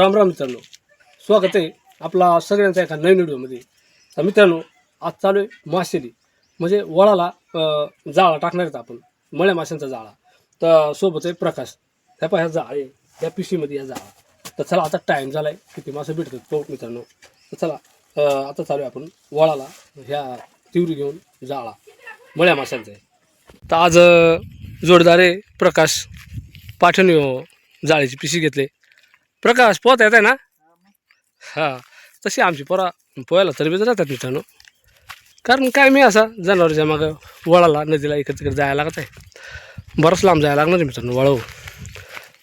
राम राम मित्रांनो. स्वागत आहे आपला सगळ्यांचा एका नवीन व्हिडिओमध्ये. तर मित्रांनो आज चालू आहे मासेरी म्हणजे वळाला जाळा टाकणार आहेत आपण. मळ्या माशांचा जाळा. तर सोबत आहे प्रकाश. ह्या पहा ह्या जाळे ह्या पिशीमध्ये या जाळा. तर चला आता टाईम झाला आहे किती मासे भेटतात तो मित्रांनो. तर चला आता चालू आहे आपण वळाला ह्या तिवरी घेऊन जाळा. मळ्या माशांचा आहे. तर आज जोडदार आहे प्रकाश. पाठवणी जाळीची पिशी घेतले. प्रकाश पोहता येत आहे ना? हां तशी आमची पोरा पोहायला तरबेज राहतात मित्रांनो. कारण काय मी असा जनावरच्या मागं वळाला नदीला इकडे तिकडे जायला लागत आहे. बरंच लांब जायला लागणार मित्रांनो वळव.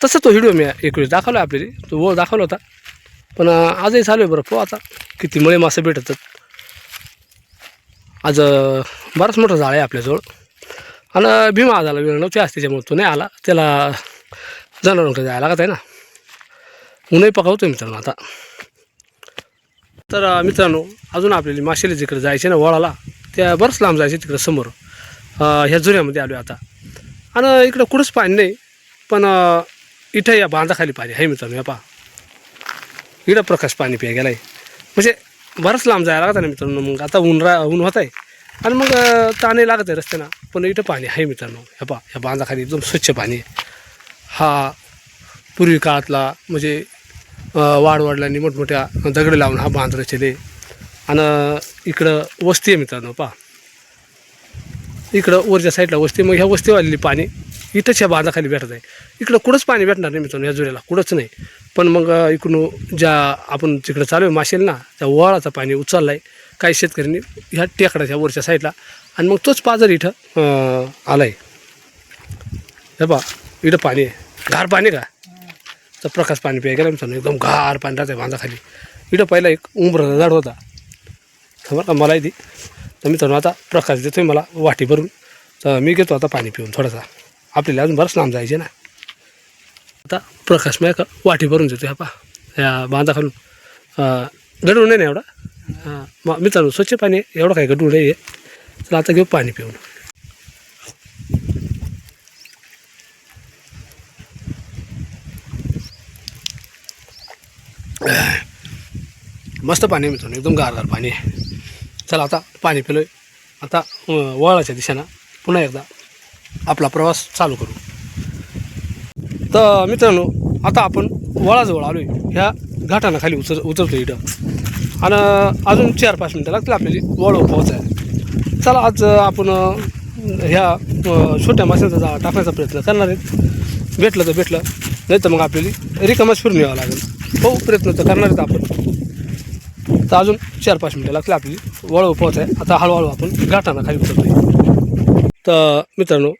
तसं तो व्हिडिओ मी एक वेळेस दाखवला आपल्याला तो वळ दाखवला होता. पण आजही चालू आहे बरं पोहा आता. किती मळे मासे भेटतात. आज बराच मोठा जाळ आहे आपल्याजवळ. आणि भीमा आजाला वेळ नव्हती आज त्याच्यामुळे तो नाही आला. त्याला जनावरांकडे जायला लागत आहे ना. ऊनही पकावतोय मित्रांनो आता. तर मित्रांनो अजून आपल्याला माशेली जिकडे जायचे ना वळाला त्या बरंच लांब जायचे तिकडं समोर. ह्या जुन्यामध्ये आलो आता. आणि इकडं कुठंच पाणी नाही पण इथं या बांधाखाली पाणी आहे मित्रांनो या पा इकडं प्रकाश पाणी प्या गेला आहे म्हणजे बरंच लांब जायला लागत आहे ना मित्रांनो मग आता ऊन रा ऊन होत आहे आणि मग ताणे लागत आहे रस्त्यानं पण इथं पाणी आहे मित्रांनो ह्या पा ह्या बांधाखाली एकदम स्वच्छ पाणी आहे. हा पूर्वी काळातला म्हणजे वाडवडिलांनी मोठमोठ्या दगडे लावून हा बांध रचले आणि इकडं वस्ती आहे मित्रांनो पा इकडं वरच्या साईडला वस्ती मग ह्या वस्तीवालेली पाणी इथंच ह्या बांधाखाली भेटत आहे. इकडं कुठंच पाणी भेटणार नाही मित्रांनो या जुऱ्याला कुठंच नाही. पण मग इकडून ज्या आपण तिकडं चालू आहे माशेल ना त्या वळाचं पाणी उचललं आहे काही शेतकऱ्यांनी ह्या टेकडाच्या वरच्या साईडला. आणि मग तोच पाजर इथं आला आहे हे पा इथं पाणी आहे. गार पाणी का? तर प्रकाश पाणी प्याय गेला मित्रांनो एकदम गार पाणी राहते बांधाखाली. इथं पहिला एक उंबराचा झाड होता. खबर का? मलाही ती तर मित्रांनो आता प्रकाश देतोय मला वाटी भरून. तर मी घेतो आता पाणी पिऊन थोडासा. आपल्याला अजून बरंच लांब जायचे ना. आता प्रकाश मी वाटी भरून देतो ह्या पा ह्या बांधाखालून. अं, गडूळ नाही ना एवढा? हां मग मित्रांनो स्वच्छ पाणी एवढं काय गडूळ नाही आहे चला आता घेऊ पाणी पिऊन. मस्त पाणी आहे मित्रांनो एकदम गारदार पाणी आहे. चला आता पाणी पिलोय. आता वळाच्या दिशेनं पुन्हा एकदा आपला प्रवास चालू करू. तर मित्रांनो आता आपण वळाजवळ आलो आहे ह्या घाटानं खाली उतर उतरतो इथं. आणि अजून चार पाच मिनटं लागतील आपल्याला. वळव पोहोचायला. चला आज आपण ह्या छोट्या माशांचा जाळा टाकण्याचा प्रयत्न करणार आहेत. भेटलं तर भेटलं नाही तर मग आपल्याला रिकामाच फिरून यावं लागेल. हो प्रयत्न तर करणार आहेत आपण. तर अजून चार पाच मिनटं लागतील आपली. वळव पोहोच आहे आता हळूहळू आपण घाटांना खाली उतरतो तर मित्रांनो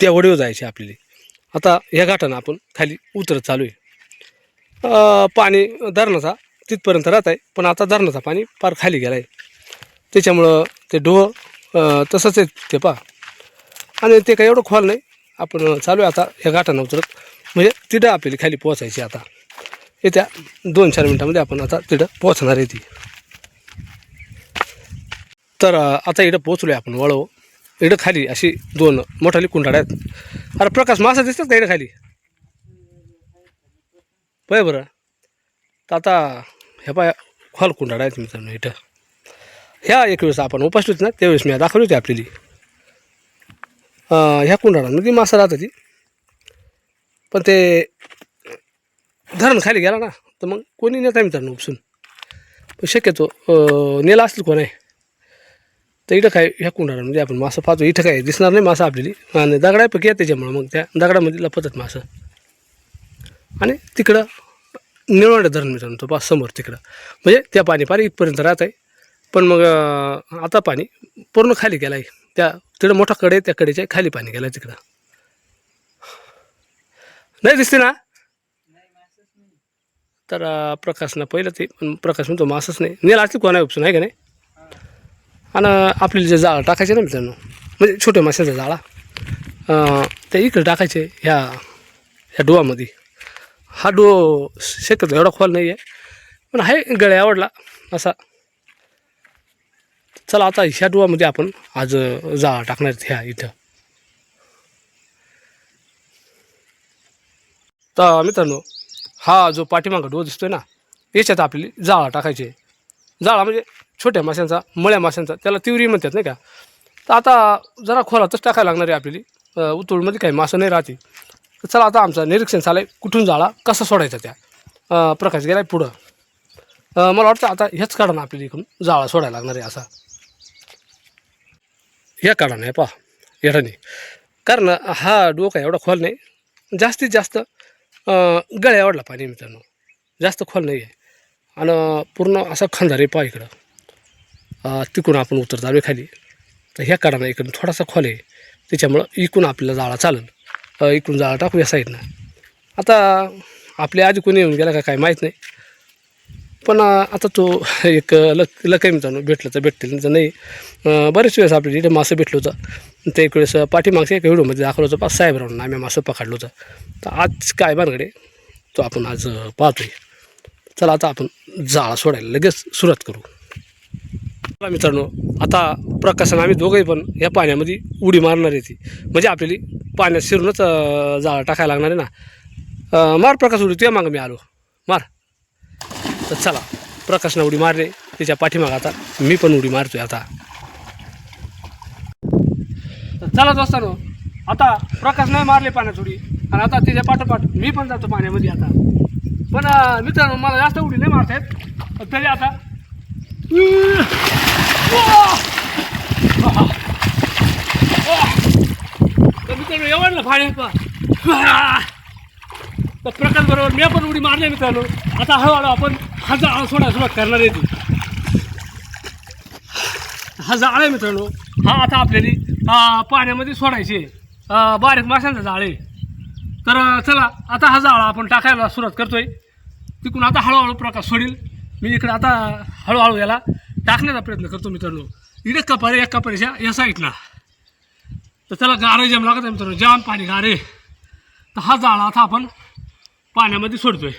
त्या वडीवर जायचे आपल्याला. आता ह्या घाटानं आपण खाली उतरत चालू आहे. पाणी धरणाचा तिथपर्यंत राहत आहे पण आता धरणाचा पाणी फार खाली गेला आहे. त्याच्यामुळं ते डोह तसंच आहे ते पा आणि ते काही एवढं खोल नाही. आपण चालू आहे आता ह्या घाटानं उतरत. म्हणजे तिथं आपल्याला खाली पोहोचायची आता. येत्या दोन चार मिनटामध्ये आपण आता तिथं पोहोचणार आहे ती. तर आता इथं पोचलो आहे आपण वळव इकडं खाली अशी दोन मोठाली कुंडाळ आहेत. अरे प्रकाश मासा दिसतात का इकडं खाली? पाय बरं. तर आता ह्या पाय खोल कुंडाळ आहेत मित्रांनो इथं. ह्या एक वेळेस आपण उपासली होती ना त्यावेळेस मी दाखवली होती आपल्याली. अं, ह्या कुंडाळांमध्ये मासा राहत होती पण ते धरण खाली गेला ना तर मग कोणी नेता मित्रांनो उपसून. पण शक्यतो नेला असेल कोण. आहे तर इथं काय ह्या म्हणजे आपण मासा पाहतो. इथं काय दिसणार नाही मासं आपली आणि दगडापैकी आहे त्याच्यामुळं मग त्या दगडामध्ये लपतात मासं. आणि तिकडं निळवंडे धरण मित्रांनो तो पास समोर तिकडं. म्हणजे त्या पाणी पाणी इथपर्यंत राहत आहे पण मग आता पाणी पूर्ण खाली गेला आहे त्या तिकडं मोठा कडे त्या कडेच्या खाली पाणी गेला तिकडं. नाही दिसते ना? तर प्रकाशनं पहिलं ते पण प्रकाश म्हणतो मासच नाही. नेला असली कोणा उपसून आहे का नाही? आणि आपल्याला जे जाळं टाकायचे ना मित्रांनो म्हणजे छोट्या माशाचा जाळा ते इकडे टाकायचे ह्या ह्या डोवामध्ये हा डो शक्यतो एवढा खोल नाही आहे पण आहे गळ्या आवडला असा. चला आता ह्या डोवामध्ये आपण आज जाळा टाकणार ह्या इथं. तर मित्रांनो हा जो पाठीमागं दिसतो दिसतोय ना याच्यात आपली जाळा टाकायची. आहे. जाळा म्हणजे छोट्या माशांचा मळ्या माशांचा त्याला तिवरी म्हणतात नाही का? तर आता जरा खोलातच टाकायला लागणार आहे आपली अ, काही मासं नाही राहते. तर चला आता आमचं निरीक्षण चालू आहे कुठून जाळा कसा सोडायचा त्या? प्रकाश गेला पुढं. मला वाटतं आता हेच काढा ना आपल्याला इकडून जाळा सोडायला लागणार आहे असा. ह्या काढा नाही पहा येडाने कारण हा डोका एवढा खोल नाही. जास्तीत जास्त अ, गळ्या आवडला पाणी मित्रांनो. जास्त खोल नाही आहे आणि पूर्ण असा खंदार आहे पहा इकडं. तिकडून आपण उतरतो आम्ही खाली. तर ह्या काढाना इकडून थोडासा खोल आहे. त्याच्यामुळं इकडून आपल्याला जाळा चालेल. इकडून जाळा टाकू या साईडनं. आता आपल्या आधी कोणी येऊन गेला का काय माहीत नाही. पण आता तो एक लक लकाई मित्रांनो भेटलं तर भेटतील. तर नाही बरेच वेळेस आपल्याला इथे मासं भेटलो होतं. ते एक वेळेस पाठीमागच्या एका व्हिडिओमध्ये दाखवलं होतं पाच साहेबरावून आम्ही मासं पकडलो होतं. तर आज काय बांधकडे तो आपण आज पाहतोय. चला आता आपण जाळा सोडायला लगेच सुरुवात करू. चला मित्रांनो आता प्रकाशन आम्ही दोघंही पण या पाण्यामध्ये उडी मारणार आहे ती. म्हणजे आपल्याला पाण्यात शिरूनच जाळं जाळा टाकायला लागणार आहे ना. मार प्रकाश उडी तुझ्या मागं मी आलो. मार. तर चला प्रकाशनं उडी मारले त्याच्या पाठीमागं आता मी पण उडी मारतोय आता. चला दोस्तानो आता प्रकाश नाही मारले पाण्यात उडी आणि आता त्याच्या पाठोपाठ मी पण जातो पाण्यामध्ये आता. पण मित्रांनो मला जास्त उडी नाही मारता तरी आता मित्रांनो एवढलं पाणी. पा तर प्रकाश बरोबर मी पण उडी मारले मित्रांनो. आता हळूहळू आपण हा जाळा सोडायला सुरुवात करणार आहे ती हा जाळ आहे मित्रांनो. हा आता आपल्याला पाण्यामध्ये सोडायचे बारीक माशांचा जाळ आहे. तर चला आता हा जाळा आपण टाकायला सुरुवात करतोय. तिकडून आता हळूहळू प्रकाश सोडील. मी इकडे आता हळूहळू याला टाकण्याचा प्रयत्न करतो मित्रांनो. इकडे कपारे एक कपारेच्या या साईडला. तर त्याला गारे जाम लागत आहे मित्रांनो. जाम पाणी गारे तर हा जाळा आता आपण पाण्यामध्ये सोडतोय.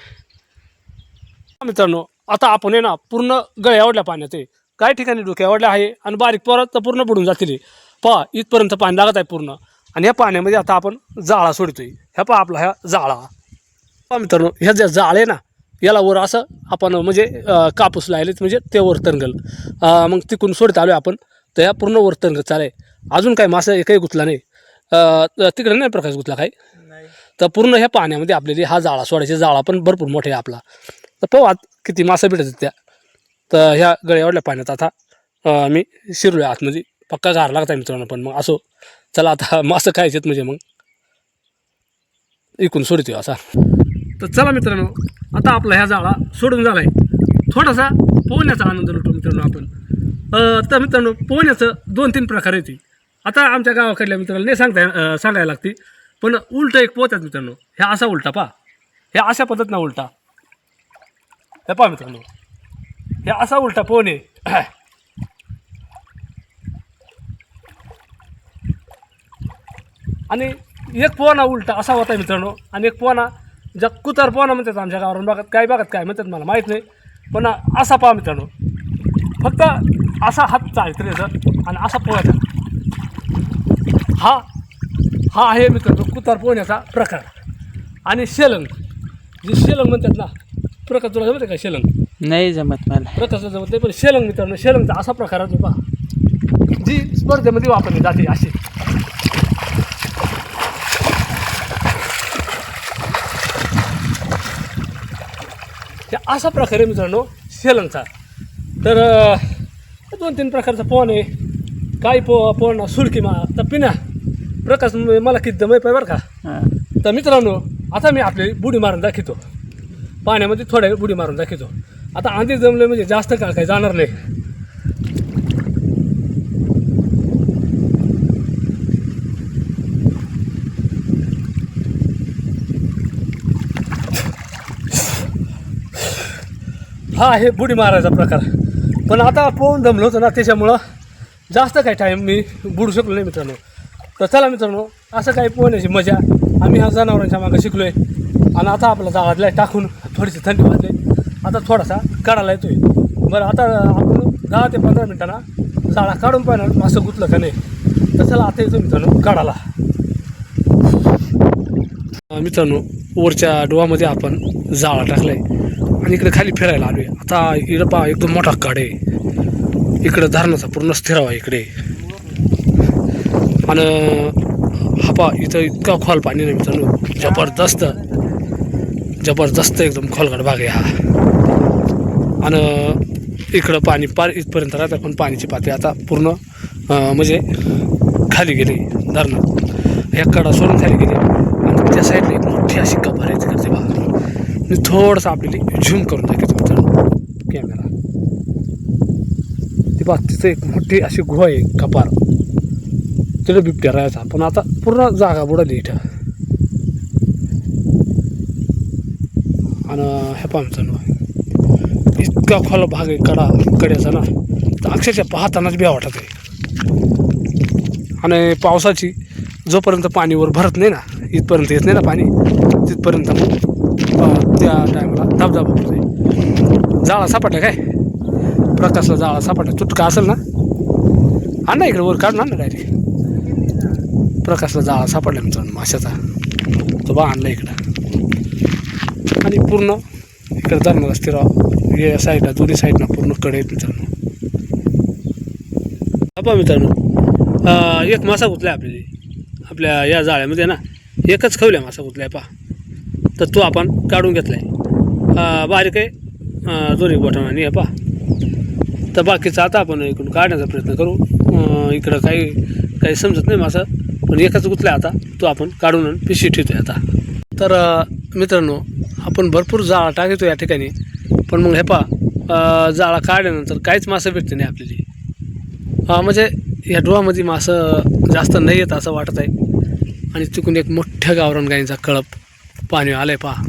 मित्रांनो आता आपण आहे ना पूर्ण गळे आवडल्या पाण्यात आहे. काही ठिकाणी डोके आवडले आहे आणि बारीक पोरात तर पूर्ण बुडून जातील पहा इथपर्यंत पाणी लागत आहे पूर्ण. आणि ह्या पाण्यामध्ये आता आपण जाळा सोडतोय. ह्या पहा आपला ह्या जाळा. पहा मित्रांनो ह्या ज्या जाळ आहे ना याला वर असं आपण म्हणजे कापूस लायलेत म्हणजे ते वर तरंगल. अं, मग तिकडून सोडत आलो आपण तर ह्या पूर्ण वर तरंगत चालेल अजून काही मासा एकही गुतला नाही. तिकडे नाही प्रकाश गुतला काही तर पूर्ण ह्या पाण्यामध्ये आपल्याला हा जाळा सोडायचा जाळा पण भरपूर मोठा आहे आपला. तर पाहू आत किती मासा भेटत आहेत त्या. तर ह्या गळ्यावरल्या पाण्यात. आता मी शिरलो आतमध्ये. पक्का गार लागत आहे मित्रांनो पण मग असो. चला आता मासं खायचे म्हणजे मग. इकून सोडतो असा. तर चला मित्रांनो आता आपला ह्या जाळा सोडून झाला आहे थोडासा पोहण्याचा आनंद लुटतो मित्रांनो आपण. तर मित्रांनो पोहण्याचं दोन तीन प्रकार येते आता आमच्या गावाकडल्या मित्रांना नाही सांगता सांगायला लागते पण उलटं एक पोहतात मित्रांनो. ह्या असा उलटा पा ह्या अशा पद्धतीनं उलटा. हे पहा मित्रांनो. हे असा उलटा पोहणे. आणि एक पोहणा उलटा असा होता मित्रांनो. आणि एक पोहणा ज्या कुतार पोहणा म्हणतात आमच्या गावावरून. बघत काय बघत काय म्हणतात मला माहीत नाही. पण असा पहा मित्रांनो. फक्त असा हात चालतो त्याचं आणि असा पोहायचा. हा हा आहे मित्रांनो कुतार पोहण्याचा प्रकार. आणि शेलंग. जे शेलंग म्हणतात ना प्रकार तुला जमते का शेलंग? नाही जमत मला. प्रकारचं जमत नाही पण शेलंग मित्रांनो शेलंगचा असा प्रकार आहे पहा जी स्पर्धेमध्ये वापरली जाते अशी. हे असा प्रकार आहे मित्रांनो शेलंगचा. तर अं, दोन तीन प्रकारचा पोहण. आहे काही पो पोहणं सुडकी मा तर पिण्या प्रकाश म- मला किती दम आहे बरं का? हा. तर मित्रांनो आता मी आपली बुडी मारून दाखवतो. पाण्यामध्ये थोड्या वेळ बुडी मारून दाखवतो. आता आधी जमलं म्हणजे जास्त काळ काही जाणार नाही. हा आहे बुडी मारायचा प्रकार. पण आता पोहून जमलं होतं ना त्याच्यामुळं जास्त काही टाईम मी बुडू शकलो नाही मित्रांनो. तर चला मित्रांनो असं काही पोहण्याची मजा आम्ही ह्या जनावरांच्या मागं शिकलो आहे आणि आता आपला जाळातला टाकून थोडीशी थंडी वाजते. आता थोडासा काढायला येतोय. बरं आता आपण दहा ते पंधरा मिनटांना जाळा काढून पाहिणार. मासं गुतलं का नाही? तर चला आता येतो मित्रांनो काढायला मित्रांनो वरच्या डोहामध्ये आपण जाळा टाकलाय. आणि इकडे खाली फिरायला आलोय. आता इकडं पहा एकदम मोठा काड. आहे इकडं धरणाचा पूर्ण स्थिरावा इकडे. आणि हा पहा इथं इतका खोल पाणी नाही मित्रांनो. जबरदस्त. जबरदस्त एकदम खोलगड भाग आहे हा. आणि इकडं पाणी पार इथपर्यंत राहतं पण पाण्याची पातळी आता पूर्ण म्हणजे खाली गेली धरणं. ह्या कडा सोडून खाली गेली. आणि त्या साईडला एक मोठी अशी कपार आहे तिकडे बघा. मी थोडंसं आपल्याला झूम करून दाखवतो मित्रांनो. कॅमेरा ती बा तिथं एक मोठी अशी गुहा आहे कपार. तिथं बिबट्या राहायचा. पण आता पूर्ण जागा बुडाली इथं. आणि हे पहा मित्रांनो इतका खोल भाग आहे कडा कड्याचा ना. तर अक्षरशः पाहतानाच बी वाटत आहे. आणि पावसाची जोपर्यंत पाणीवर भरत नाही ना इथपर्यंत येत नाही ना पाणी तिथपर्यंत मग त्या टायमाला धबधबा पडतोय जाळा सापडला काय? प्रकाशला जाळा सापडला. चुटका असेल ना? आण ना इकडे वर काढणार ना डायरेक्ट प्रकाशला जाळा सापडला मित्रांनो माशाचा तो बा आणला इकडं. आणि पूर्ण इकडे धर्माला स्थिर या साईडला दोन्ही साईडला पूर्णकडे आहेत मित्रांनो. आपा मित्रांनो एक मासा गुतला आपल्याला. आपल्या या जाळ्यामध्ये ना एकच खवल्या मासा गुतलाय पा तर तो आपण काढून घेतलाय. आहे बारीक आहे. दोन्ही बोटाने आहे पा तर बाकीचं आता आपण इकडून काढण्याचा प्रयत्न करू. इकडं काही काही समजत नाही मासा. म्हणजे पण एकाच गुतला आता तो आपण काढून आणि पिशी ठेवतोय आता. तर मित्रांनो आपण भरपूर जाळा टाकतो या ठिकाणी. पण मग हे पा जाळा काढल्यानंतर काहीच मासं भेटते नाही आपल्याला. म्हणजे या डोळामध्ये मासं जास्त नाही येत असं वाटत आहे. आणि तिकडून एक मोठ्या गावरान गाईंचा कळप पाणी आलं आहे पहा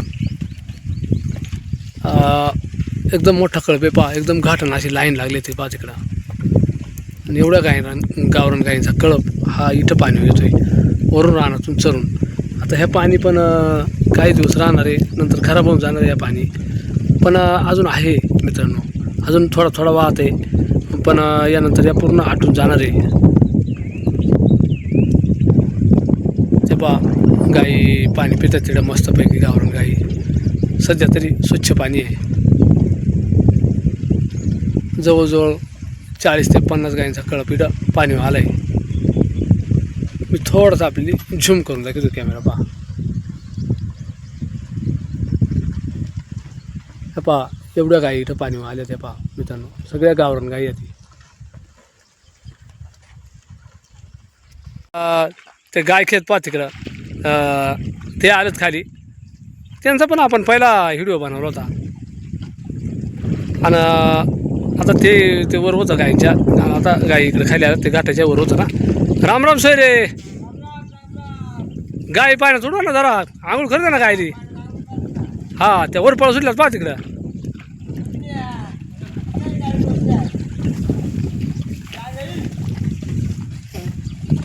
एकदम मोठा कळप आहे पहा. एकदम घाटण अशी लाईन लागली ती पहा तिकडं. आणि एवढ्या गायरान गावरान गाईंचा कळप हा इथं पाणी येतोय. वरून रानातून चरून. आता हे पाणी पण काही दिवस राहणार आहे नंतर खराब होऊन जाणार आहे हे पाणी. पण अजून आहे मित्रांनो. अजून थोडा थोडा वाहत आहे. पण यानंतर या पूर्ण आटून जाणार आहे. ते पहा गाई पाणी पितात तिकडं मस्तपैकी गावरान गाई. सध्या तरी स्वच्छ पाणी आहे. जवळजवळ चाळीस ते पन्नास गायींचा कळप पाणी आलं आहे मी थोडंसं आपली झूम करून दाखवतो कॅमेरा पहा. पहा एवढ्या गायी इथं पाणी आल्या त्या पहा मित्रांनो. सगळ्या गावरान गायी आहेत ते गाय खेत पहा तिकडं. ते आलेत खाली. त्यांचा पण आपण पहिला व्हिडिओ बनवला होता. आणि आता ते ते वर होतं गायींच्या. आता गाई इकडे खाली आलं ते घाटाच्या वर होतं ना. राम राम सोय रे गाई पाण्यात सोडवा ना जरा. आंघोळ करते ना गायली. हा त्या वर पळ सुटल्यात पहा तिकडं.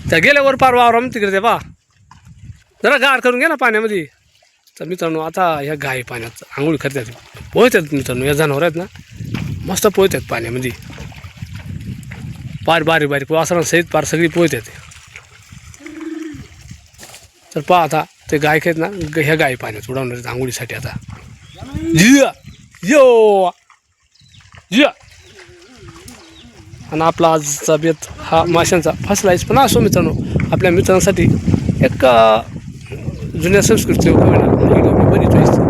त्या गेल्या वर पार वावरा तिकडे ते पहा. जरा गार करून घे ना पाण्यामध्ये. तर मित्रांनो आता ह्या गाई पाण्यात आंघोळ करतात. पोहतात मित्रांनो या जनावर आहेत ना. मस्त पोहतात पाण्यामध्ये. पार बारीक बारीक वासरांसहित पार सगळी पोहतात तर पहा आता ते गाय आहेत ना ह्या गाय पाण्यात उडवणार आंघोळीसाठी आता. जिया यो जिया आणि आपला आजचा बेत हा माशांचा फसलायच पण असो मित्रांनो आपल्या मित्रांसाठी एक जुन्या संस्कृती मी बनवतोय तर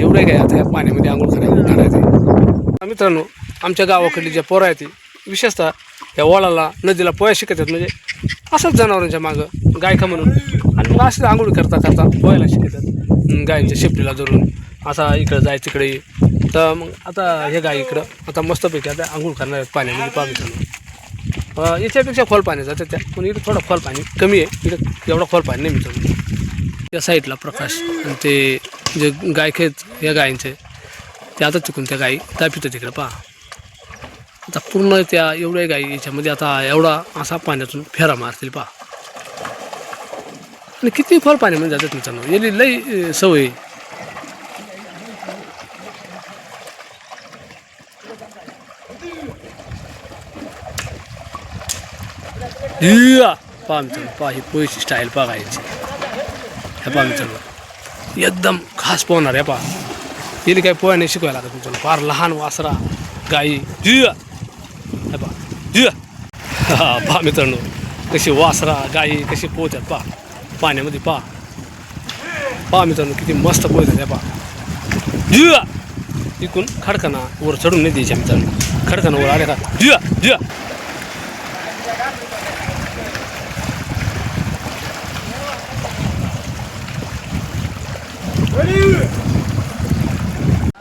एवढं काय आता या पाण्यामध्ये आंघोळ करायला करायचं मित्रांनो आमच्या गावाकडली ज्या पोरं आहेत विशेषतः या वळाला नदीला पोया शिकतात म्हणजे असंच जनावरांच्या मागं गायका म्हणून. आणि मग असं आंघोळ करता करता पोहायला शिकतात गायींच्या शेपटीला धरून. असा इकडं जाय तिकडे ये. तर मग आता हे गाय इकडं आता मस्तपैकी आता आंघोळ करणार आहेत पाण्यामध्ये पहा मित्रांनो. अं, याच्यापेक्षा खोल पाणी जातं त्या पण इथं थोडं खोल पाणी कमी आहे. इथं एवढं खोल पाणी नाही मित्रांनो. त्या साईडला प्रकाश आणि ते जे गाय खेत या गायींचे ते आता चुकून त्या गायी दापितात तिकडे पहा. आता पूर्ण त्या एवढ्या गायी याच्यामध्ये आता एवढा असा पाण्यातून फेरा मारतील पहा. आणि किती खोल पाण्यामध्ये जातात मित्रांनो याली लई सवय. पहा मित्रांनो पहा ही पोळीची स्टाईल पहा गायची. ह्या पहा मित्रांनो. एकदम खास पोहणार आहे पा. हिला काही पोह्या नाही शिकवायला लागत मित्रांनो फार लहान वासरा गाई जिया. हे पहा जिया. हा पा मित्रांनो कशी वासरा गाई कशी पोहतात पहा पाण्यामध्ये पहा पहा मित्रांनो किती मस्त पोहतात हे पहा जिया. इकून खडकाना वर चढून नाही द्यायच्या मित्रांनो. खडकाना वर आले का? जिया जिया.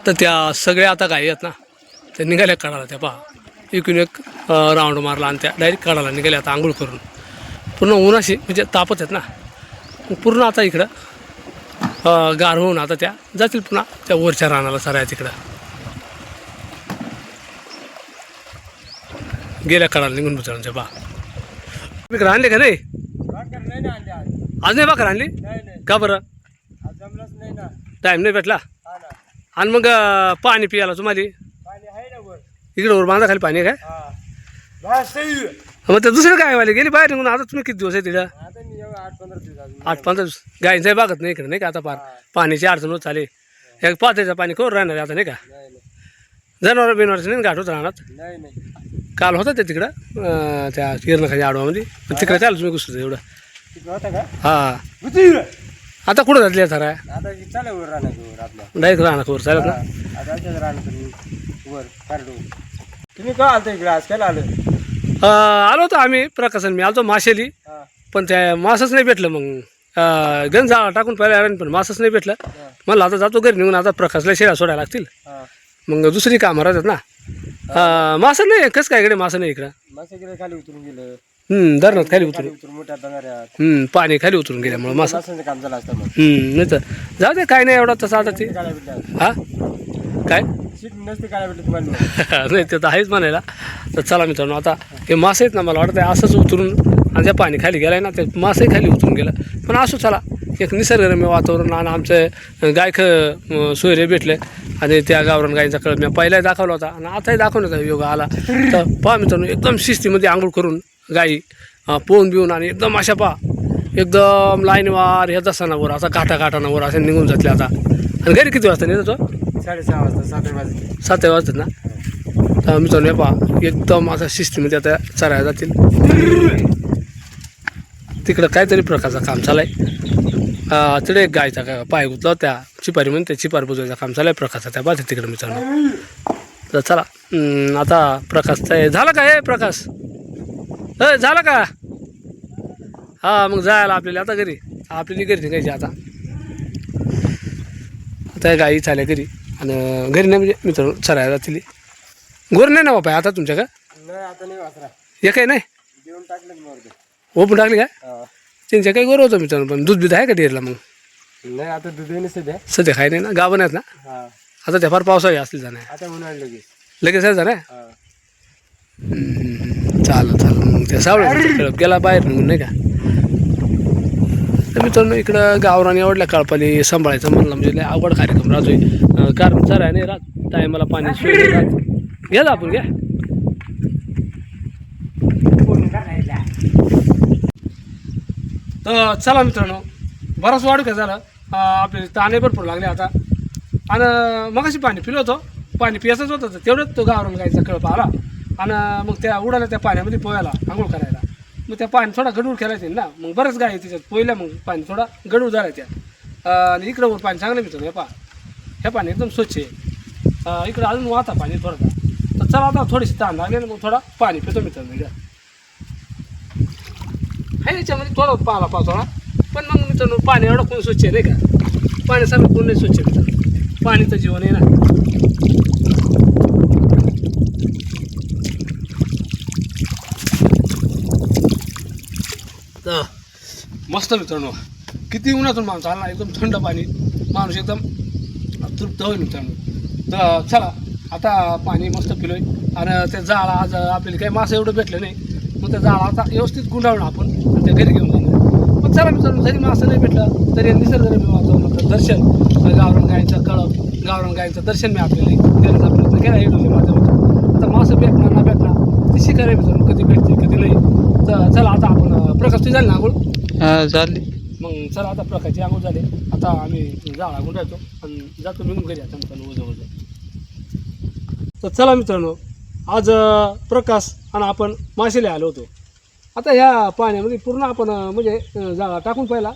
तर त्या सगळ्या आता गायी आहेत ना त्या निघाल्या काढायला त्या पहा. इकडून एक राऊंड मारला आणि त्या डायरेक्ट काढायला निघाल्या आता आंघोळ करून. पूर्ण उन्हाशी म्हणजे तापत आहेत ना. पूर्ण आता इकडं गार होऊन आता त्या जातील पुन्हा त्या वरच्या रानाला सराया तिकडं. गेल्या काढायला निघून मित्रांच्या पहा. इकडं आणले का नाही? आज. नाही बाकर आणली? का बरं? टाईम नाही भेटला? आणि मग पाणी पियाला तुम्हाला? इकडं वर बांधा खाली पाणी आहे काय हा. मग ते दुसरं काय वाले गेली बाहेर निघून. आता तुम्ही किती दिवस आहे एवढं आठ पंधरा दिवस गायींचाही बागत नाही इकडे नाही का आता पार? पाण्याची अडचण होत चाले एक पात्याचं पाणी करून राहणार आता नाही का? जनावर बिनवरचं नाही घाट होत राहणार? काल होतं ते तिकडं त्या किरणखाच्या आडवामध्ये. तिकडे चालू तुम्ही घुसतो एवढं. हा. आता कुठं जातली आता राय आता चालेल वर राहणार वर आपल्या डायरेक्ट राहणार खबर चालत ना. हा, आता अशाच राहणार तुम्ही वर काढू तुम्ही का आलता इकडे? आज काय आलं? अं, आलो होतो आम्ही प्रकाशन मी आलो माशेली. हा. पण त्या मासच नाही भेटलं मग. अं, गंज जाळा टाकून पहिल्या आलं पण मासच नाही भेटलं. म्हणलं आता जातो घरी निघून आता प्रकाशला शेळ्या सोडायला लागतील. हा. मग दुसरी कामं राहतात ना. अं, मासं नाही कसं काय इकडे मासं नाही इकडं? मस्त इकडे खाली उतरून गेलं. हम्म, धरणात खाली उतरून. उतरून मोठ्या दंगाऱ्यात. हम्म, पाणी खाली उतरून गेल्यामुळे मासा मासांचं काम झालं असतं मग. हम्म, नाही तर जाऊ दे काय नाही एवढा तसं आता ते. भेटल्या हा? काय? सीट नसते काळ्या भेटले तुम्हाला नाही ते तर आहेच म्हणायला. तर चला मित्रांनो आता हे मासे आहेत ना मला वाटतं असंच उतरून आणि त्या पाणी खाली गेलाय ना ते मासही खाली उतरून गेलं. पण असो चला. एक निसर्गरम्य वातावरण आणि आमचं गाय ख अं, सोयरे भेटले. आणि त्या गावरान गायीचा कळ मी पहिलाही दाखवला होता आणि आताही दाखवण्याचा योग आला. तर पहा मित्रांनो एकदम शिस्तीमध्ये आंघोळ करून गायी अं, पोहून बिवून आणि एकदम अशा पहा एकदम लाईनवार ह्या दसणावर असा काटा काटानावर असं निघून जातले आता. आणि घरी किती वाजता नाही तो? साडेसहा वाजता सात वाजता सात वाजतात ना? तर मित्रांनो हे पहा एकदम असा शिस्तीमध्ये आता चरायला जातील. तिकडं काहीतरी प्रकारचं काम चालू आहे तिकडे एक गायचा का पाय गुतला त्या चिपारी म्हणून त्या चिपार बुजवायचं काम चालू आहे प्रकाशचा त्या पाहते तिकडं मित्रांनो. तर चला आता प्रकाशचा हे झालं का हे प्रकाश? अ झालं का? हा मग जायला आपल्याला आता घरी. आपल्याला घरी निघायची आता. आता गाई चाल्या घरी. आणि घरी नाही म्हणजे मित्रांनो चरायला जातील गोर नाही ना बापा आता तुमच्या का? नाही आता नाही वासरा. हे काही नाही? ओपन टाकली हा. त्यांच्या काही गोर होतं मित्रांनो पण दूध बीध आहे का डेअरला मग? नाही आता दूध द्या सध्या. खाय नाही ना? गाभण आहेत ना? आता त्या फार पावसाळी असतील जाणार लगेच. लगेच आहे जाणार चालेल चालेल. मग त्या सावळ्या गेला बाहेर निघून नाही का? तर मित्रांनो इकडं गावरान एवढल्या काळपाली सांभाळायचं म्हणलं म्हणजे लय अवघड कार्यक्रम राहतोय. अं, कारण आहे नाही राहत टायमाला पाणी सोय राहत. घ्या आपण घ्या. तर चला मित्रांनो बराच वाढू का झालं आपले ताणे भरपूर लागले आता. आणि मगाशी पाणी पिलं होतं. पाणी पियाचंच होतं तर तेवढंच तो गावरून गायचा कळप आला. आणि मग त्या उडाला त्या पाण्यामध्ये पोहायला आंघोळ करायला. मग त्या पाणी थोडा गडूळ खेळायचे ना मग बरंच गाय आहे त्याच्यात पोयल्या मग पाणी थोडा गडूळ झाला आणि इकडं वर पाणी चांगलं मिळतं हे पा हे पाणी एकदम स्वच्छ आहे. इकडं अजून वाहता पाणी थोडं तर चला आता थोडीशी ताण लागले ना मग थोडा पाणी पितो मित्रांनो इकडं आहे याच्यामध्ये थोडा पाला ना पण मग मित्रांनो पाणी एवढं कोण स्वच्छ आहे नाही का? पाणी सगळं कोण नाही स्वच्छ आहे मित्रांनो. पाणी तर जीवन आहे ना. मस्त मित्रांनो. किती उन्हातून माणूस आला एकदम थंड पाणी. माणूस एकदम तृप्त होईल मित्रांनो. तर चला आता पाणी मस्त पिलोय. आणि ते जाळा आज आपल्याला काही मासे एवढं भेटलं नाही. मग त्या जाळा आता व्यवस्थित गुंडाळून आपण त्या घरी घेऊन जाणार पण चला मित्रांनो जरी मासं नाही भेटलं तरी निसर्गरम्य वातावरणाचं दर्शन. गावरण गायचं कळप गावरण गायचं दर्शन मी आपल्याला देण्याचा प्रयत्न केला व्हिडिओच्या माध्यमातून आता मासं भेटणार ना भेटणार ती शिकायला मित्रांनो कधी भेटते कधी नाही. तर चला आता आपण प्रकाश प्रकाशची झाली ना हा झाली. मग चला आता प्रकाशची आंघोळ झाली. आता आम्ही जाळा गुंडाळतो आणि जातो निघून घरी आता मित्रांनो ओझं ओझं तर चला मित्रांनो आज प्रकाश आणि आपण मासेले आलो होतो. आता ह्या पाण्यामध्ये पूर्ण आपण म्हणजे जाळा टाकून पाहिला.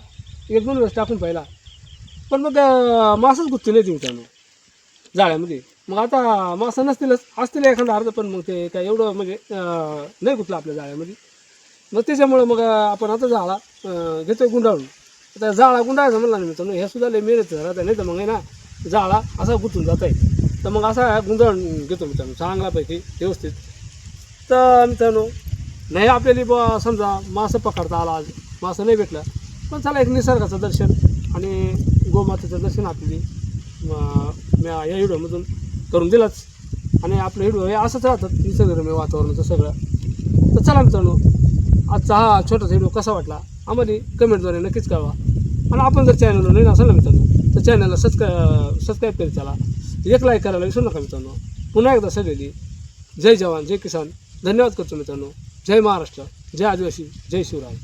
एक दोन वेळेस टाकून पाहिला. पण मग मासच गुत्ती नाही ती मित्रांनो जाळ्यामध्ये मग आता मासा नसतीलच असतील एखादा अर्ध पण मग ते काय एवढं म्हणजे नाही गुतलं आपल्या जाळ्यामध्ये मग त्याच्यामुळं मग आपण आता जाळा घेतो घेतोय गुंडाळून. आता जाळा गुंडाळायचा म्हणला ना मित्रांनो हे सुद्धा लय मेहनत राहत नाही तर मग आहे ना जाळा असा गुंतून जात आहे तर मग असा गुंडाळून घेतो मित्रांनो चांगल्यापैकी व्यवस्थित. तर मित्रांनो नाही आपल्याला बा समजा मासं पकडता आला आज मासं नाही भेटलं पण चला एक निसर्गाचं दर्शन आणि गोमातेचं दर्शन आपली या व्हिडिओमधून करून दिलाच. आणि आपलं व्हिडिओ हे असंच राहतात निसर्गरम्य वातावरणाचं सगळं. तर चला मित्रांनो आजचा हा छोटासा व्हिडिओ कसा वाटला? आम्हाला कमेंटद्वारे नक्कीच कळवा. आणि आपण जर चॅनलवर नाही असेल ना मित्रांनो तर चॅनलला सबस्क्रा सबस्क्राईब करीत चला एक लाईक करायला विसरू नका मित्रांनो. पुन्हा एकदा सगळी जय जवान जय किसान. धन्यवाद करतो मित्रांनो. जय महाराष्ट्र जय आदिवासी जय शिवराय.